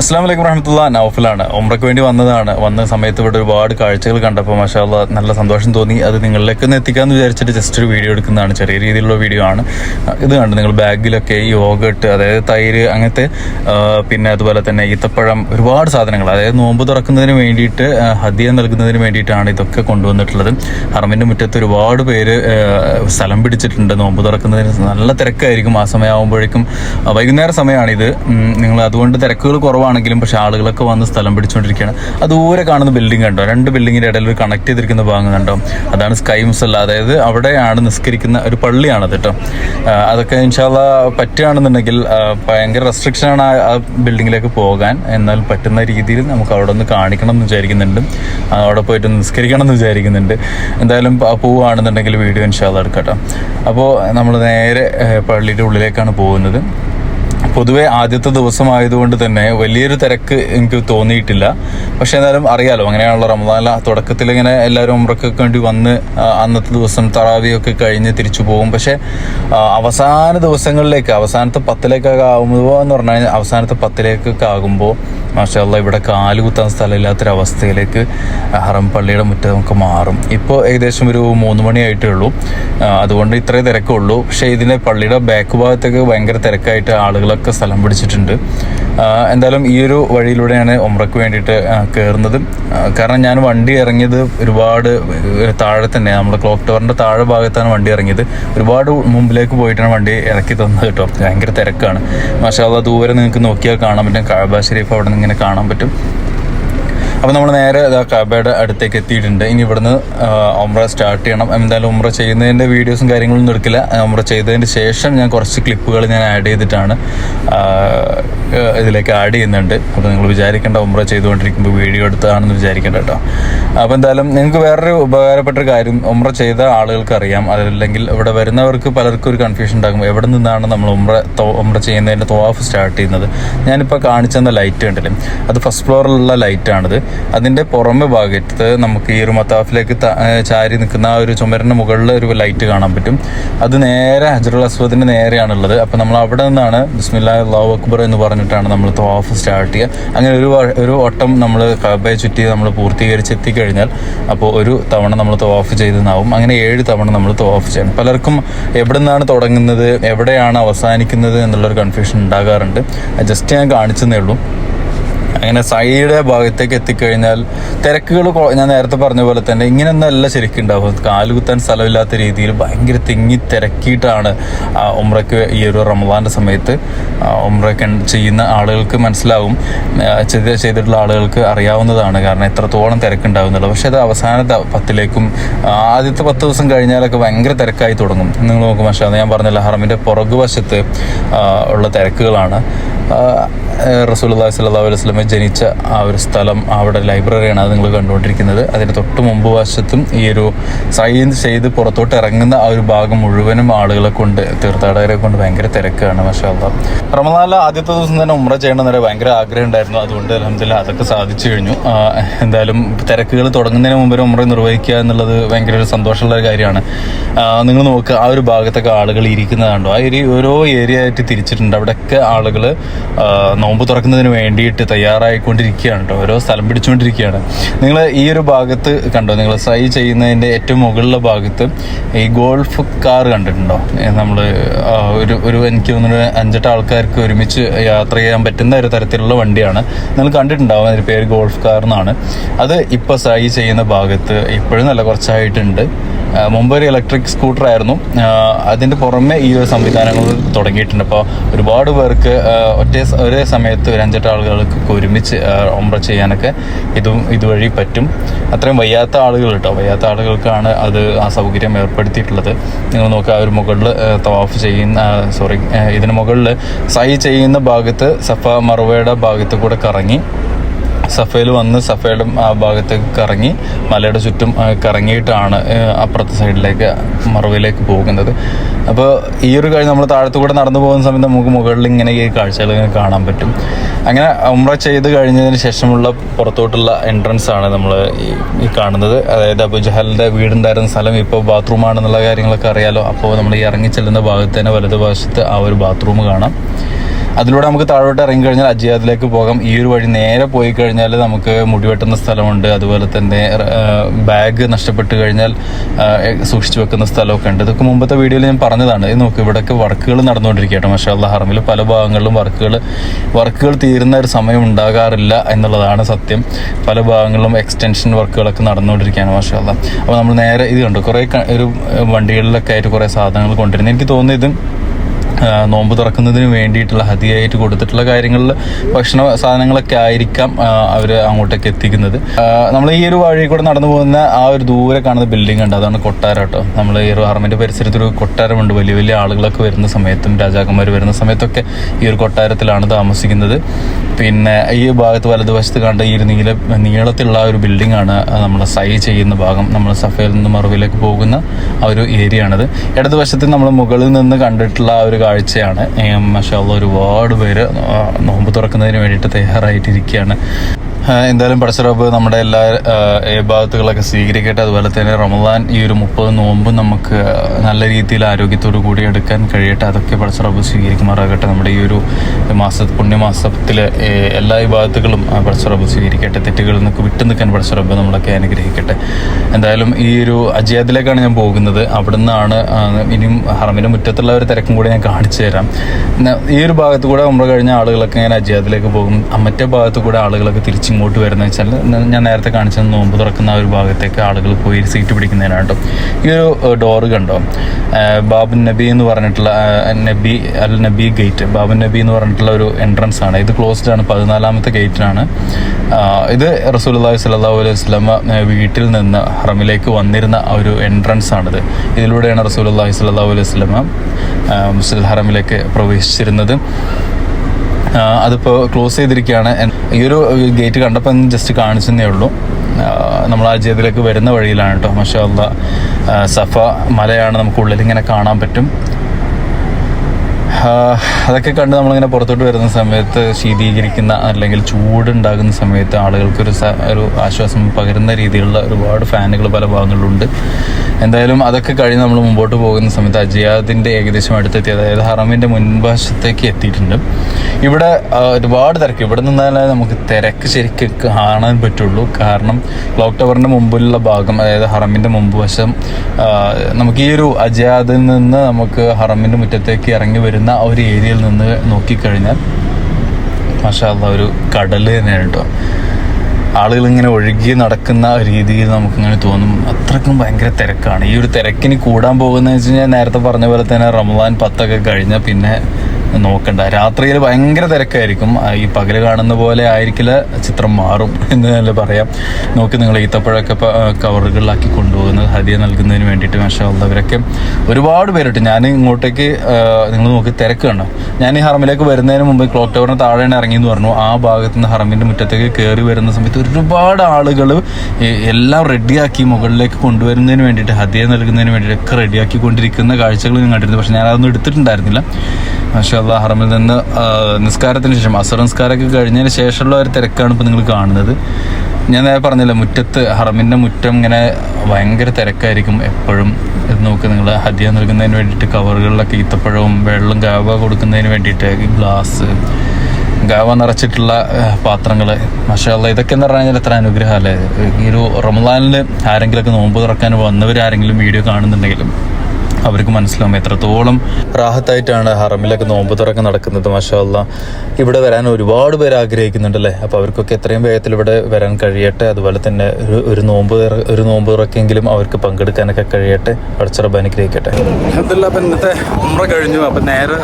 അസ്സാം വലൈക്കും വറഹമത്തുള്ള. നൗഫലാണ്. ഉമ്രക്ക് വേണ്ടി വന്നതാണ്. വന്ന സമയത്ത് ഇവിടെ ഒരുപാട് കാഴ്ചകൾ കണ്ടപ്പോൾ മഷാല്ല നല്ല സന്തോഷം തോന്നി. അത് നിങ്ങളിലേക്ക് ഒന്ന് എത്തിക്കാന്ന് വിചാരിച്ചിട്ട് ജസ്റ്റ് ഒരു വീഡിയോ എടുക്കുന്നതാണ്. ചെറിയ രീതിയിലുള്ള വീഡിയോ ആണ്. ഇത് കണ്ട് നിങ്ങൾ ബാഗിലൊക്കെ ഈ യോഗട്ട് അതായത് തൈര് അങ്ങനത്തെ പിന്നെ അതുപോലെ തന്നെ ഈത്തപ്പഴം ഒരുപാട് സാധനങ്ങൾ അതായത് നോമ്പ് തുറക്കുന്നതിന് വേണ്ടിയിട്ട് ഹദ്യം നൽകുന്നതിന് വേണ്ടിയിട്ടാണ് ഇതൊക്കെ കൊണ്ടുവന്നിട്ടുള്ളത്. ഹറമിന്റെ മുറ്റത്ത് ഒരുപാട് പേര് സ്ഥലം പിടിച്ചിട്ടുണ്ട് നോമ്പ് തുറക്കുന്നതിന്. നല്ല തിരക്കായിരിക്കും. ആ സമയമാകുമ്പോഴേക്കും വൈകുന്നേര സമയമാണിത്. നിങ്ങൾ അതുകൊണ്ട് തിരക്കുകൾ കുറവാണെങ്കിലും പക്ഷെ ആളുകളൊക്കെ വന്ന് സ്ഥലം പിടിച്ചുകൊണ്ടിരിക്കുകയാണ്. അത് കാണുന്ന ബിൽഡിംഗ് കണ്ടോ? രണ്ട് ബിൽഡിങ്ങിന്റെ ഇടയിൽ ഒരു കണക്ട് ചെയ്തിരിക്കുന്ന ഭാഗം കണ്ടോ? അതാണ് സ്കൈ മുസല്ല അതായത് അവിടെയാണ് നിസ്കരിക്കുന്ന ഒരു പള്ളിയാണത് കേട്ടോ. അതൊക്കെ ഇൻഷാല്ല പറ്റുകയാണെന്നുണ്ടെങ്കിൽ ഭയങ്കര റെസ്ട്രിക്ഷൻ ആണ് ആ- ബിൽഡിങ്ങിലേക്ക് പോകാൻ. എന്നാൽ പറ്റുന്ന രീതിയിൽ നമുക്ക് അവിടെ ഒന്ന് കാണിക്കണം എന്ന് വിചാരിക്കുന്നുണ്ട്. അവിടെ പോയിട്ട് നിസ്കരിക്കണം എന്ന് വിചാരിക്കുന്നുണ്ട്. എന്തായാലും പോവുകയാണെന്നുണ്ടെങ്കിൽ വീഡിയോ ഇൻഷാല്ല എടുക്കാം കേട്ടോ. അപ്പോൾ നമ്മൾ നേരെ പള്ളിയുടെ ഉള്ളിലേക്കാണ് പോകുന്നത്. പൊതുവെ ആദ്യത്തെ ദിവസമായതുകൊണ്ട് തന്നെ വലിയൊരു തിരക്ക് എനിക്ക് തോന്നിയിട്ടില്ല. പക്ഷെ എന്നാലും അറിയാലോ അങ്ങനെയാണല്ലോ റമദാനിലെ തുടക്കത്തിൽ ഇങ്ങനെ എല്ലാവരും ഉമ്രക്കൊക്കെ വേണ്ടി വന്ന് അന്നത്തെ ദിവസം തറാവിയൊക്കെ കഴിഞ്ഞ് തിരിച്ചു പോകും. പക്ഷെ അവസാന ദിവസങ്ങളിലേക്ക് അവസാനത്തെ പത്തിലേക്കൊക്കെ ആകുമ്പോൾ എന്ന് പറഞ്ഞാൽ അവസാനത്തെ പത്തിലേക്കൊക്കെ ആകുമ്പോൾ മാഷാല്ല ഇവിടെ കാൽ കുത്താൻ സ്ഥലമില്ലാത്തൊരവസ്ഥയിലേക്ക് ഹറം പള്ളിയുടെ മുറ്റം നമുക്ക് മാറും. ഇപ്പോൾ ഏകദേശം ഒരു മൂന്ന് മണിയായിട്ടേ ഉള്ളൂ. അതുകൊണ്ട് ഇത്രേ തിരക്കുള്ളൂ. പക്ഷേ ഇതിന്റെ പള്ളിയുടെ ബാക്ക് ഭാഗത്തേക്ക് ഭയങ്കര തിരക്കായിട്ട് ആളുകളൊക്കെ സ്ഥലം പിടിച്ചിട്ടുണ്ട്. എന്തായാലും ഈ ഒരു വഴിയിലൂടെയാണ് ഒമ്രക്ക് വേണ്ടിയിട്ട് കയറുന്നത് കാരണം ഞാൻ വണ്ടി ഇറങ്ങിയത് ഒരുപാട് താഴെ തന്നെ നമ്മുടെ ക്ലോക്ക് ടവറിന്റെ താഴെ ഭാഗത്താണ് വണ്ടി ഇറങ്ങിയത്. ഒരുപാട് മുമ്പിലേക്ക് പോയിട്ടാണ് വണ്ടി ഇറക്കി തന്നത് കേട്ടോ. ഭയങ്കര തിരക്കാണ്. മാഷാല്ല ദൂരെ നിങ്ങൾക്ക് നോക്കിയാൽ കാണാൻ പറ്റും. കാബ ഷെരീഫ് അവിടെ നിന്ന് ഇങ്ങനെ കാണാൻ പറ്റും. അപ്പോൾ നമ്മൾ നേരെ കബയുടെ അടുത്തേക്ക് എത്തിയിട്ടുണ്ട്. ഇനി ഇവിടുന്ന് ഉമ്ര സ്റ്റാർട്ട് ചെയ്യണം. എന്തായാലും ഉംറ ചെയ്യുന്നതിന്റെ വീഡിയോസും കാര്യങ്ങളൊന്നും എടുക്കില്ല. ഉംറ ചെയ്തതിന് ശേഷം ഞാൻ കുറച്ച് ക്ലിപ്പുകൾ ഞാൻ ആഡ് ചെയ്തിട്ടാണ് ഇതിലേക്ക് ആഡ് ചെയ്യുന്നുണ്ട്. അപ്പോൾ നിങ്ങൾ വിചാരിക്കേണ്ട ഉംറ ചെയ്തുകൊണ്ടിരിക്കുമ്പോൾ വീഡിയോ എടുത്തതാണെന്ന് വിചാരിക്കേണ്ട കേട്ടോ. അപ്പോൾ എന്തായാലും നിങ്ങൾക്ക് വേറൊരു ഉപകാരപ്പെട്ട ഒരു കാര്യം ഉംറ ചെയ്ത ആളുകൾക്ക് അറിയാം. അതല്ലെങ്കിൽ ഇവിടെ വരുന്നവർക്ക് പലർക്കും ഒരു കൺഫ്യൂഷൻ ഉണ്ടാകും. എവിടെ നിന്നാണ് നമ്മൾ ഉമ്ര ഉംറ ചെയ്യുന്നതിന്റെ തോവാഫ് സ്റ്റാർട്ട് ചെയ്യുന്നത്? ഞാനിപ്പോൾ കാണിച്ചെന്ന ലൈറ്റ് കണ്ടില്ലേ? അത് ഫസ്റ്റ് ഫ്ലോറിലുള്ള ലൈറ്റാണിത് അതിന്റെ പുറമെ ഭാഗത്ത് നമുക്ക് ഈ ഒരു മത്താഫിലേക്ക് ചാരി നിൽക്കുന്ന ആ ഒരു ചുമരിന്റെ മുകളിൽ ഒരു ലൈറ്റ് കാണാൻ പറ്റും. അത് നേരെ ഹജറുൽ അസ്വദിന്റെ നേരെയാണുള്ളത്. അപ്പോൾ നമ്മൾ അവിടെ നിന്നാണ് ബിസ്മില്ലാ അള്ളാഹു അക്ബർ എന്ന് പറഞ്ഞിട്ടാണ് നമ്മൾ തോഫ് സ്റ്റാർട്ട് ചെയ്യുക. അങ്ങനെ ഒരു ഒരു ഓട്ടം നമ്മൾ കബയെ ചുറ്റി നമ്മൾ പൂർത്തീകരിച്ച് എത്തിക്കഴിഞ്ഞാൽ അപ്പോൾ ഒരു തവണ നമ്മൾ തോഫ് ചെയ്തെന്നാവും അങ്ങനെ ഏഴ് തവണ നമ്മൾ തോഫ് ചെയ്യണം. പലർക്കും എവിടെ നിന്നാണ് തുടങ്ങുന്നത് എവിടെയാണ് അവസാനിക്കുന്നത് എന്നുള്ളൊരു കൺഫ്യൂഷൻ ഉണ്ടാകാറുണ്ട്. ജസ്റ്റ് ഞാൻ കാണിച്ചെന്നേ ഉള്ളൂ. അങ്ങനെ സൈഡ് ഭാഗത്തേക്ക് എത്തിക്കഴിഞ്ഞാൽ തിരക്കുകൾ ഞാൻ നേരത്തെ പറഞ്ഞ പോലെ തന്നെ ഇങ്ങനെയൊന്നല്ല ശരിക്കും ഉണ്ടാവും കാലുകുത്താൻ സ്ഥലമില്ലാത്ത രീതിയിൽ ഭയങ്കര തിങ്ങി തിരക്കിയിട്ടാണ് ആ ഉമ്രക്ക് ഈ ഒരു റമദാന്റെ സമയത്ത് ഉമ്രക്ക് ചെയ്യുന്ന ആളുകൾക്ക് മനസ്സിലാവും. ചെയ്ത് ചെയ്തിട്ടുള്ള ആളുകൾക്ക് അറിയാവുന്നതാണ് കാരണം എത്രത്തോളം തിരക്കുണ്ടാവുന്നുള്ളത്. പക്ഷെ അത് അവസാന ത- പത്തിലേക്കും ആദ്യത്തെ പത്ത് ദിവസം കഴിഞ്ഞാലൊക്കെ ഭയങ്കര തിരക്കായി തുടങ്ങും. നിങ്ങൾ നോക്കും പക്ഷേ അത് ഞാൻ പറഞ്ഞല്ലോ ഹറമിന്റെ പുറകുവശത്ത് ഉള്ള തിരക്കുകളാണ്. സ്വല്ലല്ലാഹു അലൈഹി വസല്ലമ ജനിച്ച ആ ഒരു സ്ഥലം അവിടെ ലൈബ്രറിയാണ് അത് നിങ്ങൾ കണ്ടുകൊണ്ടിരിക്കുന്നത്. അതിന് തൊട്ട് മുമ്പ് വശത്തും ഈ ഒരു സൈൻ ചെയ്ത് പുറത്തോട്ട് ഇറങ്ങുന്ന ആ ഒരു ഭാഗം മുഴുവനും ആളുകളെ കൊണ്ട് തീർത്ഥാടകരെ കൊണ്ട് ഭയങ്കര തിരക്കാണ് മാഷാ റമദാനിലെ ആദ്യത്തെ ദിവസം തന്നെ ഉമ്ര ചെയ്യണമെന്നൊരു ഭയങ്കര ആഗ്രഹം ഉണ്ടായിരുന്നു. അതുകൊണ്ട് അലഹമില്ല അതൊക്കെ സാധിച്ചു കഴിഞ്ഞു. എന്തായാലും തിരക്കുകൾ തുടങ്ങുന്നതിന് മുമ്പ് ഉമ്ര നിർവഹിക്കുക എന്നുള്ളത് ഭയങ്കര ഒരു സന്തോഷമുള്ള ഒരു കാര്യമാണ് നിങ്ങൾ നോക്കുക ആ ഒരു ഭാഗത്തൊക്കെ ആളുകൾ ഇരിക്കുന്നതാണ്ടോ ആ ഒരു ഓരോ ഏരിയ ആയിട്ട് തിരിച്ചിട്ടുണ്ട്. അവിടെയൊക്കെ ആളുകൾ നോമ്പ് തുറക്കുന്നതിന് വേണ്ടിയിട്ട് തയ്യാറായിക്കൊണ്ടിരിക്കുകയാണ് കേട്ടോ. ഓരോ സ്ഥലം പിടിച്ചുകൊണ്ടിരിക്കുകയാണ്. നിങ്ങൾ ഈ ഒരു ഭാഗത്ത് കണ്ടോ? നിങ്ങൾ സൈ ചെയ്യുന്നതിന്റെ ഏറ്റവും മുകളിലെ ഭാഗത്ത് ഈ ഗോൾഫ് കാർ കണ്ടിട്ടുണ്ടോ? നമ്മൾ ഒരു ഒരു എനിക്ക് തോന്നുന്നു അഞ്ചെട്ട് ആൾക്കാർക്ക് ഒരുമിച്ച് യാത്ര ചെയ്യാൻ പറ്റുന്ന ഒരു തരത്തിലുള്ള വണ്ടിയാണ്. നിങ്ങൾ കണ്ടിട്ടുണ്ടാവും അതിന്റെ പേര് ഗോൾഫ് കാർ എന്നാണ്. അത് ഇപ്പോൾ സൈ ചെയ്യുന്ന ഭാഗത്ത് ഇപ്പോഴും നല്ല കുറച്ചായിട്ടുണ്ട്. മുമ്പ് ഒരു ഇലക്ട്രിക് സ്കൂട്ടർ ആയിരുന്നു. അതിന്റെ പുറമെ ഈ ഒരു സംവിധാനങ്ങൾ തുടങ്ങിയിട്ടുണ്ട്. അപ്പോൾ ഒരുപാട് പേർക്ക് ഒറ്റ ഒരേ സമയത്ത് ഒരു അഞ്ചെട്ട് ആളുകൾക്ക് ഒരുമിച്ച് ഒമ്പ്ര ചെയ്യാനൊക്കെ ഇതും ഇതുവഴി പറ്റും. അത്രയും വയ്യാത്ത ആളുകൾ കേട്ടോ. വയ്യാത്ത ആളുകൾക്കാണ് അത് ആ സൗകര്യം ഏർപ്പെടുത്തിയിട്ടുള്ളത്. നിങ്ങൾ നോക്കുക ആ ഒരു മുകളിൽ തവാഫ് ചെയ്യുന്ന സോറി ഇതിന് മുകളിൽ സൈ ചെയ്യുന്ന ഭാഗത്ത് സഫ മറുവയുടെ ഭാഗത്ത് കൂടെ കറങ്ങി സഫയിൽ വന്ന് സഫയുടെ ആ ഭാഗത്തേക്ക് കറങ്ങി മലയുടെ ചുറ്റും കറങ്ങിയിട്ടാണ് അപ്പുറത്തെ സൈഡിലേക്ക് മറവിലേക്ക് പോകുന്നത്. അപ്പോൾ ഈ ഒരു കഴിഞ്ഞ് നമ്മൾ താഴത്തു കൂടെ നടന്നു പോകുന്ന സമയത്ത് നമുക്ക് മുകളിൽ ഇങ്ങനെ ഈ കാഴ്ചകൾ ഇങ്ങനെ കാണാൻ പറ്റും. അങ്ങനെ ഉമ്ര ചെയ്ത് കഴിഞ്ഞതിന് ശേഷമുള്ള പുറത്തോട്ടുള്ള എൻട്രൻസ് ആണ് നമ്മൾ ഈ കാണുന്നത്. അതായത് അബു ജഹലിന്റെ വീടുണ്ടായിരുന്ന സ്ഥലം ഇപ്പോൾ ബാത്റൂം ആണെന്നുള്ള കാര്യങ്ങളൊക്കെ അറിയാലോ. അപ്പോൾ നമ്മൾ ഈ ഇറങ്ങി ചെല്ലുന്ന ഭാഗത്ത് തന്നെ വലതുവശത്ത് ആ ഒരു ബാത്റൂം കാണാം. അതിലൂടെ നമുക്ക് താഴോട്ട് ഇറങ്ങി കഴിഞ്ഞാൽ അജിയാദിലേക്ക് പോകാം. ഈ ഒരു വഴി നേരെ പോയി കഴിഞ്ഞാൽ നമുക്ക് മുടി വെട്ടുന്ന സ്ഥലമുണ്ട്. അതുപോലെ തന്നെ ബാഗ് നഷ്ടപ്പെട്ട് കഴിഞ്ഞാൽ സൂക്ഷിച്ചു വെക്കുന്ന സ്ഥലമൊക്കെ ഉണ്ട്. ഇതൊക്കെ മുമ്പത്തെ വീഡിയോയിൽ ഞാൻ പറഞ്ഞതാണ്. ഇത് നോക്ക് ഇവിടെയൊക്കെ വർക്കുകൾ നടന്നുകൊണ്ടിരിക്കുകയാണ്. പക്ഷേ അല്ല ഹറമിൽ പല ഭാഗങ്ങളിലും വർക്കുകൾ വർക്കുകൾ തീരുന്ന ഒരു സമയം ഉണ്ടാകാറില്ല എന്നുള്ളതാണ് സത്യം. പല ഭാഗങ്ങളിലും എക്സ്റ്റൻഷൻ വർക്കുകളൊക്കെ നടന്നുകൊണ്ടിരിക്കുകയാണ് മാഷാ അപ്പോൾ നമ്മൾ നേരെ ഇത് കണ്ടു. കുറേ ഒരു വണ്ടികളിലൊക്കെ ആയിട്ട് കുറേ സാധനങ്ങൾ കൊണ്ടുവരുന്നത് എനിക്ക് തോന്നുന്നു ഇത് നോമ്പ് തുറക്കുന്നതിന് വേണ്ടിയിട്ടുള്ള ഹതിയായിട്ട് കൊടുത്തിട്ടുള്ള കാര്യങ്ങളിൽ ഭക്ഷണ സാധനങ്ങളൊക്കെ ആയിരിക്കാം അവർ അങ്ങോട്ടേക്ക് എത്തിക്കുന്നത്. നമ്മൾ ഈ ഒരു വഴി കൂടെ നടന്നു പോകുന്ന ആ ഒരു ദൂരെ കാണുന്ന ബിൽഡിംഗ് ഉണ്ട് അതാണ് കൊട്ടാരം കേട്ടോ. നമ്മൾ ഈ ഒരു ആർമിന്റെ പരിസരത്തൊരു കൊട്ടാരമുണ്ട്. വലിയ വലിയ ആളുകളൊക്കെ വരുന്ന സമയത്തും രാജാക്കന്മാർ വരുന്ന സമയത്തൊക്കെ ഈ ഒരു കൊട്ടാരത്തിലാണ് താമസിക്കുന്നത്. പിന്നെ ഈ ഭാഗത്ത് വലതുവശത്ത് കണ്ട ഈ ഒരു നീല നീളത്തിലുള്ള ഒരു ബിൽഡിംഗ് ആണ് നമ്മൾ സൈ ചെയ്യുന്ന ഭാഗം. നമ്മൾ സഫയിൽ നിന്ന് മറുവിലേക്ക് പോകുന്ന ആ ഒരു ഏരിയ ആണിത് ഇടതുവശത്ത് നമ്മൾ മുകളിൽ നിന്ന് കണ്ടിട്ടുള്ള ആ ഒരു കാഴ്ചയാണ്. മഷാല്ല ഒരുപാട് പേര് നോമ്പ് തുറക്കുന്നതിന് വേണ്ടിയിട്ട് തയ്യാറായിട്ടിരിക്കുകയാണ്. എന്തായാലും പടച്ചറബ് നമ്മുടെ എല്ലാ ഭാഗത്തുകളൊക്കെ സ്വീകരിക്കട്ടെ. അതുപോലെ തന്നെ റമദാൻ ഈ ഒരു മുപ്പത് നോമ്പ് നമുക്ക് നല്ല രീതിയിൽ ആരോഗ്യത്തോടു കൂടി എടുക്കാൻ കഴിയട്ടെ. അതൊക്കെ പടച്ചറബ് സ്വീകരിക്കുമാറാകട്ടെ. നമ്മുടെ ഈ ഒരു മാസ പുണ്യമാസത്തിലെ എല്ലാ വിഭാഗത്തുകളും പടച്ചറബ് സ്വീകരിക്കട്ടെ. തെറ്റുകളിൽ നിന്നൊക്കെ വിട്ടു നിൽക്കാൻ പടച്ചറബ് നമ്മളൊക്കെ അനുഗ്രഹിക്കട്ടെ. എന്തായാലും ഈ ഒരു അജിയാദിലേക്കാണ് ഞാൻ പോകുന്നത്. അവിടെ നിന്നാണ് ഇനിയും ഹറമിന്റെ മുറ്റത്തുള്ള ഒരു തിരക്കും കൂടി ഞാൻ കാണിച്ചു തരാം. ഈ ഒരു ഭാഗത്ത് കൂടെ നമ്മൾ കഴിഞ്ഞ ആളുകളൊക്കെ ഞാൻ അജിയാദിലേക്ക് പോകും. മറ്റേ ഭാഗത്ത് കൂടെ ആളുകളൊക്കെ തിരിച്ചിങ്ങോട്ട് വരുന്നത് വെച്ചാൽ ഞാൻ നേരത്തെ കാണിച്ച നോമ്പ് തുറക്കുന്ന ആ ഒരു ഭാഗത്തേക്ക് ആളുകൾ പോയി സീറ്റ് പിടിക്കുന്നതിനാണ് ഈ ഒരു ഡോറ് കണ്ടോ? ബാബു നബി എന്ന് പറഞ്ഞിട്ടുള്ള നബി അൽ നബി ഗേറ്റ് ബാബു നബി എന്ന് പറഞ്ഞിട്ടുള്ള ഒരു എൻട്രൻസ് ആണ്. ഇത് ക്ലോസ്ഡ് ആണ് പതിനാലാമത്തെ ഗേറ്റിനാണ് ഇത് റസൂലുള്ളാഹി സ്വല്ലല്ലാഹു അലൈഹി വസല്ലമ വീട്ടിൽ നിന്ന് ഹറമിലേക്ക് വന്നിരുന്ന ഒരു എൻട്രൻസ് ആണിത്. ഇതിലൂടെയാണ് റസൂലുള്ളാഹി സ്വല്ലല്ലാഹു അലൈഹി വസല്ലമ ആ, മുസ്ലിം ഹറമിലേക്ക് പ്രവേശിച്ചിരുന്നത്. അതിപ്പോൾ ക്ലോസ് ചെയ്തിരിക്കുകയാണ്. ഈ ഒരു ഗേറ്റ് കണ്ടപ്പോൾ ജസ്റ്റ് കാണിച്ചെന്നേ ഉള്ളൂ. നമ്മൾ ആ ജേതിലേക്ക് വരുന്ന വഴിയിലാണ് കേട്ടോ. മഷാ അല്ല. സഫ മലയാണ് നമുക്ക് ഉള്ളിൽ ഇങ്ങനെ കാണാൻ പറ്റും. അതൊക്കെ കണ്ട് നമ്മളിങ്ങനെ പുറത്തോട്ട് വരുന്ന സമയത്ത് ശീതീകരിക്കുന്ന അല്ലെങ്കിൽ ചൂടുണ്ടാകുന്ന സമയത്ത് ആളുകൾക്കൊരു ഒരു ആശ്വാസം പകരുന്ന രീതിയിലുള്ള ഒരുപാട് ഫാനുകൾ പല ഭാഗങ്ങളിലുണ്ട്. എന്തായാലും അതൊക്കെ കഴിഞ്ഞ് നമ്മൾ മുമ്പോട്ട് പോകുന്ന സമയത്ത് അജിയാദിന്റെ ഏകദേശം അടുത്തെത്തി അതായത് ഹറമിന്റെ മുൻവശത്തേക്ക് എത്തിയിട്ടുണ്ട്. ഇവിടെ ഒരുപാട് തിരക്ക്. ഇവിടെ നിന്നാലേ നമുക്ക് തിരക്ക് ശരിക്കും കാണാൻ പറ്റുള്ളൂ. കാരണം ക്ലോക്ക് ടവറിന്റെ മുമ്പിലുള്ള ഭാഗം അതായത് ഹറമിന്റെ മുമ്പ് വശം നമുക്ക് ഈ ഒരു അജിയാദിൽ നിന്ന് നമുക്ക് ഹറമിന്റെ മുറ്റത്തേക്ക് ഇറങ്ങി വരുന്ന ആ ഒരു ഏരിയയിൽ നിന്ന് നോക്കിക്കഴിഞ്ഞാൽ മാഷാ ഒരു കടൽ തന്നെയാണ് കേട്ടോ. ആളുകൾ ഇങ്ങനെ ഒഴുകി നടക്കുന്ന രീതിയിൽ നമുക്കിങ്ങനെ തോന്നും. അത്രക്കും ഭയങ്കര തിരക്കാണ്. ഈ ഒരു തിരക്കിന് കൂടാൻ പോകുന്നതെന്ന് വെച്ച് കഴിഞ്ഞാൽ നേരത്തെ പറഞ്ഞ പോലെ തന്നെ റമദാൻ പത്തൊക്കെ കഴിഞ്ഞാൽ പിന്നെ നോക്കണ്ട. രാത്രിയിൽ ഭയങ്കര തിരക്കായിരിക്കും. ഈ പകൽ കാണുന്ന പോലെ ആയിരിക്കില്ല ചിത്രം മാറും എന്ന് തന്നെ പറയാം. നോക്കി നിങ്ങൾ ആ, കവറുകളിലാക്കി കൊണ്ടുപോകുന്നത് ഹതിയ നൽകുന്നതിന് വേണ്ടിയിട്ട് മഷാള്ളവരൊക്കെ ഒരുപാട് പേരിട്ട് ഞാൻ ഇങ്ങോട്ടേക്ക് നിങ്ങൾ നോക്കി തിരക്ക് കണ്ടോ? ഞാൻ ഈ ഹറമിലേക്ക് വരുന്നതിന് മുമ്പ് ക്ലോക്ക് ടവറിന് താഴെയാണ് ഇറങ്ങി എന്ന് പറഞ്ഞു. ആ ഭാഗത്ത് നിന്ന് ഹറമിന്റെ മുറ്റത്തേക്ക് കയറി വരുന്ന സമയത്ത് ഒരുപാട് ആളുകൾ എല്ലാം റെഡിയാക്കി മുകളിലേക്ക് കൊണ്ടുവരുന്നതിന് വേണ്ടിയിട്ട് ഹതിയ നൽകുന്നതിന് വേണ്ടിയിട്ടൊക്കെ റെഡിയാക്കി കൊണ്ടിരിക്കുന്ന കാഴ്ചകൾ ഞാൻ കണ്ടിരുന്നു. പക്ഷെ ഞാൻ അതൊന്നും എടുത്തിട്ടുണ്ടായിരുന്നില്ല. മാഷാ അല്ലാ ഹറമിൽ നിന്ന് നിസ്കാരത്തിന് ശേഷം അസർ നിസ്കാരമൊക്കെ കഴിഞ്ഞതിന് ശേഷമുള്ള ഒരു തിരക്കാണ് ഇപ്പോൾ നിങ്ങൾ കാണുന്നത്. ഞാൻ നേരെ പറഞ്ഞില്ല മുറ്റത്ത് ഹറമിന്റെ മുറ്റം ഇങ്ങനെ ഭയങ്കര തിരക്കായിരിക്കും എപ്പോഴും. ഇത് നോക്ക് നിങ്ങൾ ഹദിയ നൽകുന്നതിന് വേണ്ടിയിട്ട് കവറുകളിലൊക്കെ ഈത്തപ്പഴവും വെള്ളം ഗാവ കൊടുക്കുന്നതിന് വേണ്ടിയിട്ട് ഗ്ലാസ് ഗാവ നിറച്ചിട്ടുള്ള പാത്രങ്ങൾ മഷാല്ല ഇതൊക്കെ എന്ന് പറഞ്ഞു കഴിഞ്ഞാൽ എത്ര അനുഗ്രഹമല്ലേ ഈ ഒരു റമദാനിൽ ആരെങ്കിലുമൊക്കെ നോമ്പ് തുറക്കാൻ വന്നവരാരെങ്കിലും വീഡിയോ കാണുന്നുണ്ടെങ്കിലും. അവർക്ക് മനസ്സിലാവും എത്രത്തോളം റാഹത്തായിട്ടാണ് ഹറമിലൊക്കെ നോമ്പ് തുറക്കം നടക്കുന്നത് മഷാല്ല ഇവിടെ വരാൻ ഒരുപാട് പേര് ആഗ്രഹിക്കുന്നുണ്ടല്ലേ? അപ്പോൾ അവർക്കൊക്കെ എത്രയും വേഗത്തിൽ ഇവിടെ വരാൻ കഴിയട്ടെ. അതുപോലെ തന്നെ ഒരു ഒരു നോമ്പ് ഒരു നോമ്പ് തുറക്കെങ്കിലും അവർക്ക് പങ്കെടുക്കാനൊക്കെ കഴിയട്ടെ. അടച്ചറബ് അനുഗ്രഹിക്കട്ടെ. അപ്പം ഇന്നത്തെ ഉമ്ര കഴിഞ്ഞു. അപ്പം നേരെ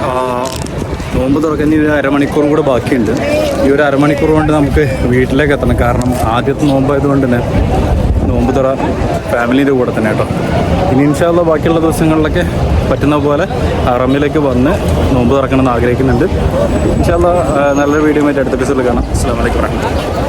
നോമ്പ് തുറക്കുന്ന ഒരു അരമണിക്കൂറും കൂടെ ബാക്കിയുണ്ട്. ഈ ഒരു അരമണിക്കൂർ കൊണ്ട് നമുക്ക് വീട്ടിലേക്ക് എത്തണം. കാരണം ആദ്യത്തെ നോമ്പായതുകൊണ്ട് തന്നെ നോമ്പ് തുറ ഫാമിലീന്റെ കൂടെ തന്നെ കേട്ടോ. ഇനി ഇൻഷാല്ല ബാക്കിയുള്ള ദിവസങ്ങളിലൊക്കെ പറ്റുന്ന പോലെ റമ്മിലേക്ക് വന്ന് നോമ്പ് തുറക്കണമെന്ന് ആഗ്രഹിക്കുന്നുണ്ട്. ഇൻഷാല്ല നല്ലൊരു വീഡിയോ ആയിട്ട് അടുത്ത എപ്പിസോഡിൽ കാണാം. അസ്സാം വലൈക്കും